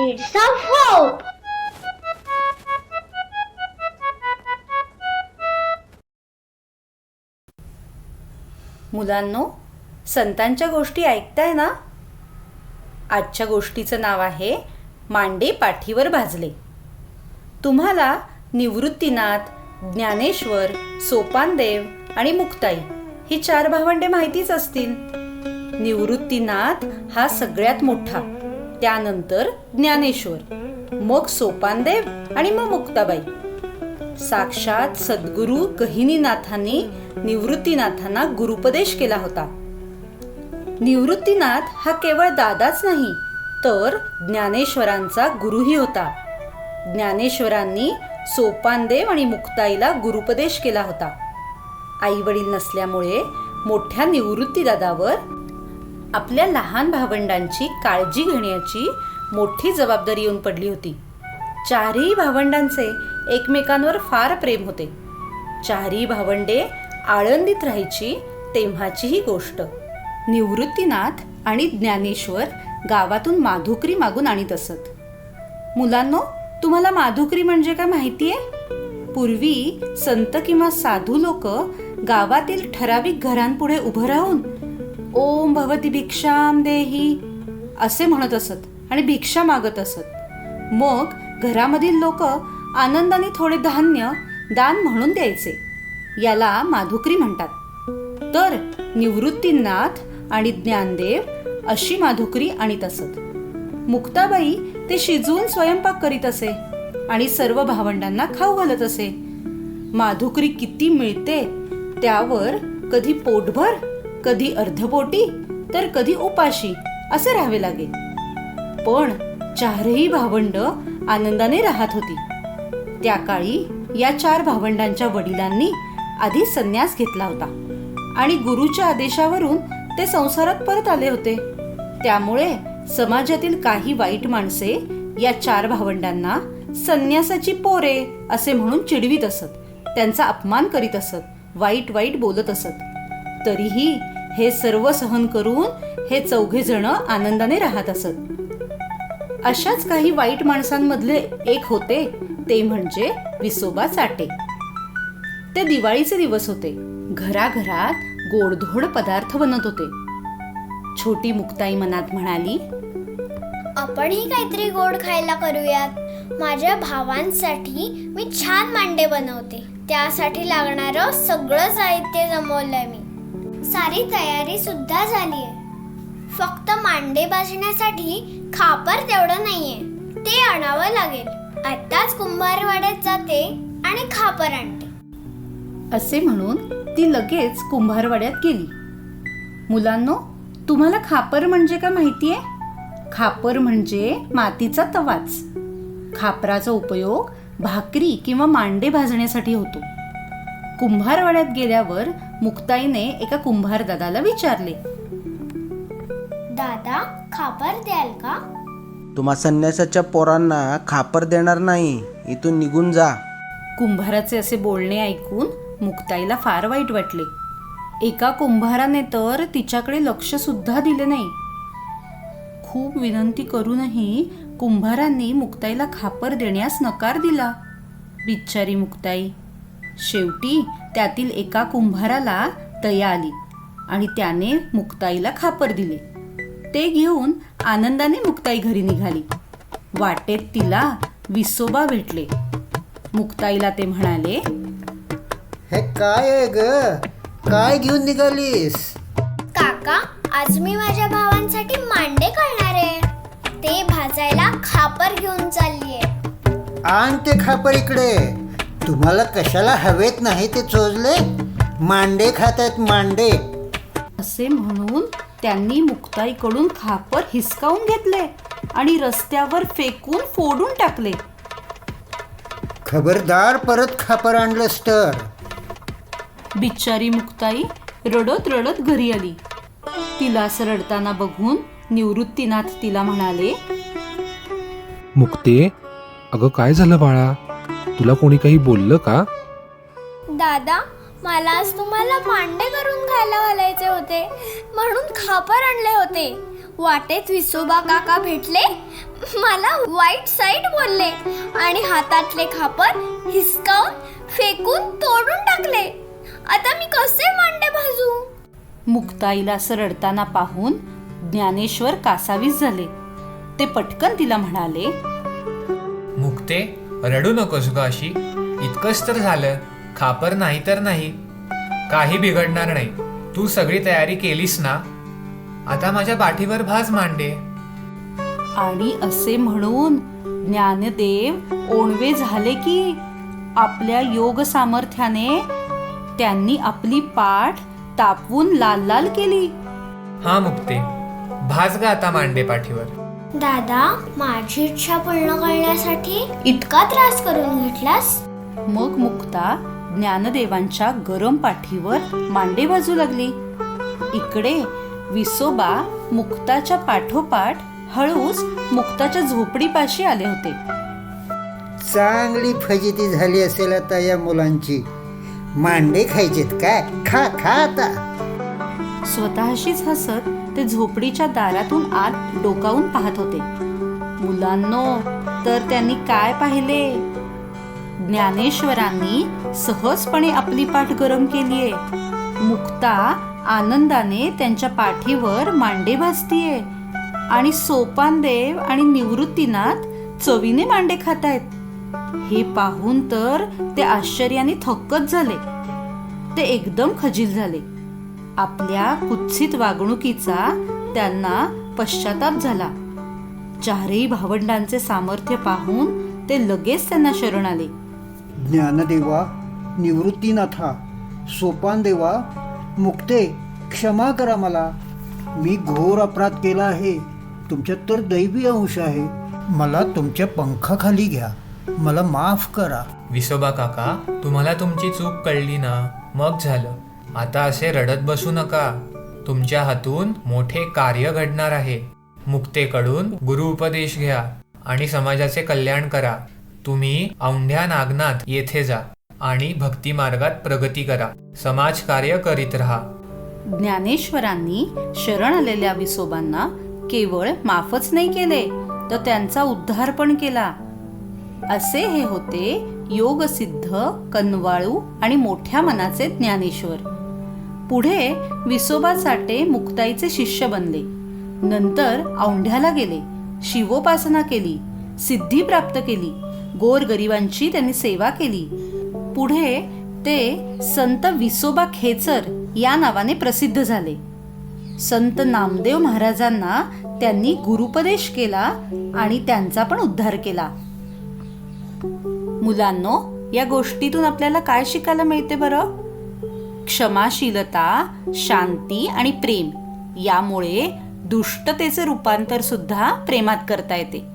seeds of hope. मुलांनो संतांच्या गोष्टी ऐकताय ना? आजच्या गोष्टीचं नाव आहे मांडे पाठीवर भाजले. तुम्हाला निवृत्तीनाथ ज्ञानेश्वर सोपानदेव आणि मुक्ताई ही चार भावंडे माहितीच असतील. निवृत्तीनाथ हा सगळ्यात मोठा. त्यानंतर ज्ञानेश्वर मग सोपानदेव आणि मग मुक्ताबाई. साक्षात सद्गुरू गहिनीनाथांनी निवृत्तीनाथांना गुरुपदेश केला होता. निवृत्तीनाथ हा केवळ दादाच नाही तर ज्ञानेश्वरांचा गुरुही होता. ज्ञानेश्वरांनी सोपानदेव आणि मुक्ताईला गुरुपदेश केला होता. आई वडील नसल्यामुळे मोठ्या निवृत्तीदादावर आपल्या लहान भावंडांची काळजी घेण्याची मोठी जबाबदारी येऊन पडली होती. चारही भावंडांचे एकमेकांवर फार प्रेम होते. चारही भावंडे आळंदीत राहायची तेव्हाची ही गोष्ट. निवृत्तीनाथ आणि ज्ञानेश्वर गावातून माधुकरी मागून आणीत असत. मुलांनो तुम्हाला माधुकरी म्हणजे काय माहिती आहे पूर्वी संत किंवा साधू लोक गावातील ठराविक घरांपुढे उभं राहून ओम भवती भिक्षाम देही. असे म्हणत असत आणि भिक्षा मागत असत. मग घरामधील लोक आनंदाने थोडे धान्य दान म्हणून द्यायचे. याला माधुकरी म्हणतात. तर निवृत्तीनाथ आणि ज्ञानदेव अशी माधुकरी आणीत असत. मुक्ताबाई ते शिजवून स्वयंपाक करीत असे आणि सर्व भावंडांना खाऊ घालत असे. माधुकरी किती मिळते त्यावर कधी पोटभर कधी अर्धपोटी तर कधी उपाशी असे राहावे लागे. पण चारही भावंड आनंदाने राहत होती. त्या काळी या चार भावंडांच्या वडिलांनी आधी संन्यास घेतला होता आणि गुरुच्या आदेशावरून ते संसारात परत आले होते. त्यामुळे समाजातील काही वाईट माणसे या चार भावंडांना संन्यासाची पोरे असे म्हणून चिडवीत असत त्यांचा अपमान करीत असत वाईट वाईट बोलत असत. तरीही हे सर्व सहन करून हे चौघे जण आनंदाने राहत असत. अशाच काही वाईट माणसांमधले एक होते ते म्हणजे विसोबा चाटे. ते दिवाळीचे दिवस होते. घराघरात गोडधोड पदार्थ बनत होते. छोटी मुक्ताई मनात म्हणाली आपणही काहीतरी गोड खायला करूयात. माझ्या भावांसाठी मी छान मांडे बनवते. त्यासाठी लागणारं सगळं साहित्य जमवलंय मी. सारी तयारी सुद्धा झाली आहे. फक्त मांडे भाजण्यासाठी खापर तेवढं नाहीये. ते आणावं लागेल. आताच कुंभारवाड्यात जाते आणि खापर आणते. असे म्हणून ती लगेच कुंभारवाड्यात गेली. मुलांनो तुम्हाला खापर म्हणजे का माहिती आहे? खापर म्हणजे मातीचा तवाच. खापराचा उपयोग भाकरी किंवा मांडे भाजण्यासाठी होतो. कुंभारवाड्यात गेल्यावर मुक्ताईने एका कुंभार दादाला विचारले दादा खापर द्याल का? तुम्हा संन्यासाच्या पोरांना खापर देणार नाही इथून निघून जा. कुंभाराचे असे बोलणे ऐकून मुक्ताईला फार वाईट वाटले. एका कुंभाराने तर तिच्याकडे लक्ष सुद्धा दिले नाही. खूप विनंती करूनही कुंभारांनी मुक्ताईला खापर देण्यास नकार दिला बिच्चारी मुक्ताई. शेवटी त्यातील एका कुंभाराला दया आली आणि त्याने मुक्ताईला खापर दिले. ते घेऊन आनंदाने मुक्ताई घरी निघाली. वाटेत तिला विसोबा भेटले. मुक्ताईला ते म्हणाले हे काय आहे ग? काय घेऊन निघालीस? काका आज मी माझ्या भावांसाठी मांडे करणार आहे. ते भाजायला खापर घेऊन चाललीये. आण ते खापर इकडे. तुम्हाला कशाला हवेत नाही ते चोजले? मांडे खात आहेत मांडे. असे म्हणून त्यांनी मुक्ताईकडून खापर हिसकावून घेतले आणि रस्त्यावर फेकून फोडून टाकले. खबरदार परत खापर आणलंस तर. बिचारी मुक्ताई रडत रडत घरी आली. तिला असं रडताना बघून निवृत्तीनाथ तिला म्हणाले मुक्ते अगं काय झालं बाळा? तुला कोणी काही बोललं का? दादा मला आज तुम्हाला मांडे करून खायला घालायचे होते. म्हणून खापर आणले होते. वाटेत विसोबा काका भेटले. मला वाईट साईड बोलले आणि हातातले खापर हिसकावून फेकून तोडून टाकले. आता मी कसे मांडे भाजू? मुक्ताईला असं रडताना पाहून ज्ञानेश्वर कासावीस झाले. ते पटकन तिला म्हणाले मुक्ते रडू नकोस ग अशी. इतकंच तर झालं. खापर नाही तर नाही. काही बिघडणार नाही. तू सगळी तयारी केलीस ना? आता माझ्या पाठीवर भाज मांडे. आणि असे म्हणून ज्ञानदेव ओणवे झाले की आपल्या योग सामर्थ्याने त्यांनी आपली पाठ तापवून लाल लाल केली. हा मुक्ते. भाज ग आता मांडे पाठीवर. दादा माझी इच्छा पूर्ण करण्यासाठी इतका त्रास करून घेतलास? मग मुक्ता ज्ञानदेवांच्या गरम पाठीवर मांडे बाजू लागली. इकडे विसोबा मुक्ताच्या पाठोपाठ हळूच मुक्ताच्या झोपडीपाशी आले होते. चांगली फजिती झाली असेल आता या मुलांची. मांडे खायचेत काय? खा खा आता. स्वतःशीच हसत ते झोपडीच्या दारातून आत डोकावून पाहत होते. मुलांनो तर त्यांनी काय पाहिले? ज्ञानेश्वरांनी सहजपणे आपली पाठ गरम केलीये मुक्ता आनंदाने त्यांच्या पाठीवर मांडे भाजतीये आणि सोपानदेव आणि निवृत्तीनाथ चवीने मांडे खातायत. हे पाहून तर ते आश्चर्याने थक्कच झाले. ते एकदम खजील झाले. आपल्या कुत्सित वागणुकीचा त्यांना पश्चाताप झाला. चारही भावंडांचे सामर्थ्य पाहून ते लगेच त्यांना शरण आले. ज्ञानदेवा निवृत्तीनाथा सोपानदेवा मुक्ते क्षमा करा मला. मी घोर अपराध केला आहे. तुमच्यात तर दैवी अंश आहे. मला तुमच्या पंखाखाली घ्या. मला माफ करा. विसोबा काका तुम्हाला तुमची चूक कळली ना? मग झालं. आता असे रडत बसू नका. तुमच्या हातून मोठे कार्य घडणार आहे. मुक्तेकडून गुरु उपदेश घ्या आणि समाजाचे कल्याण करा. तुम्ही औंढ्या नागनाथ येथे जा आणि भक्ती मार्गात प्रगती करा. समाज कार्य करीत राहा. ज्ञानेश्वरांनी शरण आलेल्या विसोबांना केवळ माफच नाही केले तर त्यांचा उद्धार पण केला. असे हे होते योगसिद्ध कनवाळू आणि मोठ्या मनाचे ज्ञानेश्वर. पुढे विसोबा साठे मुक्ताईचे शिष्य बनले. नंतर औंढ्याला गेले शिवोपासना केली सिद्धी प्राप्त केली गोरगरिबांची त्यांनी सेवा केली. पुढे ते संत विसोबा खेचर या नावाने प्रसिद्ध झाले. संत नामदेव महाराजांना त्यांनी गुरुपदेश केला आणि त्यांचा पण उद्धार केला. मुलांनो या गोष्टीतून आपल्याला काय शिकायला मिळते बरं? क्षमाशीलता शांती आणि प्रेम. यामुळे दुष्टतेचे रूपांतर सुद्धा प्रेमात करता येते.